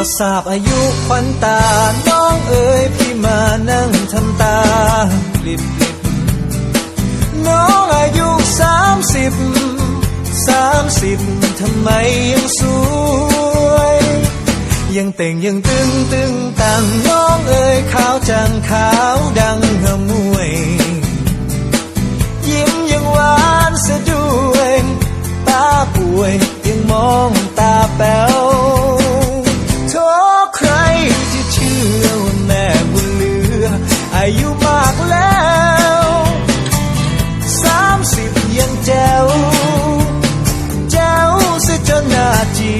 อทราบอายุควันตา น้องเอ๋ยพี่มานั่งทำตาปลิบปลิบน้องอายุสามสิบสามสิบทำไมยังสวย ยังเต่งยังตึงตึงตังน้องเอ๋ยขาวจังขาวดังหมวย ยิ้มยังหวานสียด้วย ตาป่วยยังมองตาแป๋ว อายุมากแล้วสามสิบยังแจ๋วแจ๋วเสียจนหน้าจี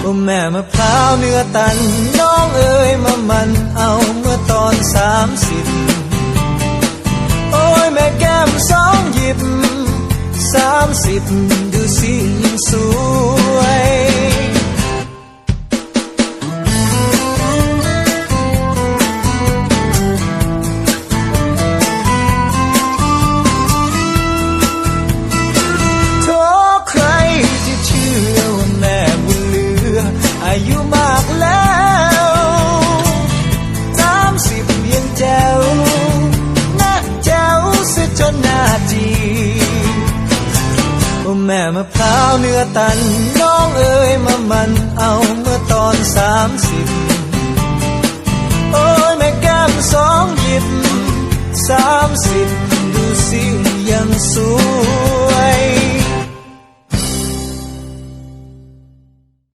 โอ้แม่มะพร้าวเนื้อตัน น้องเอ๋ยมามันเอาเมื่อตอนสามสิบโอ้ยแม่แก้มสองหยิบสามสิบดูสิยังสว แม่มะพร้าวเนื้อตัน น้องเอ๋ยมามันเอาเมื่อตอนสามสิ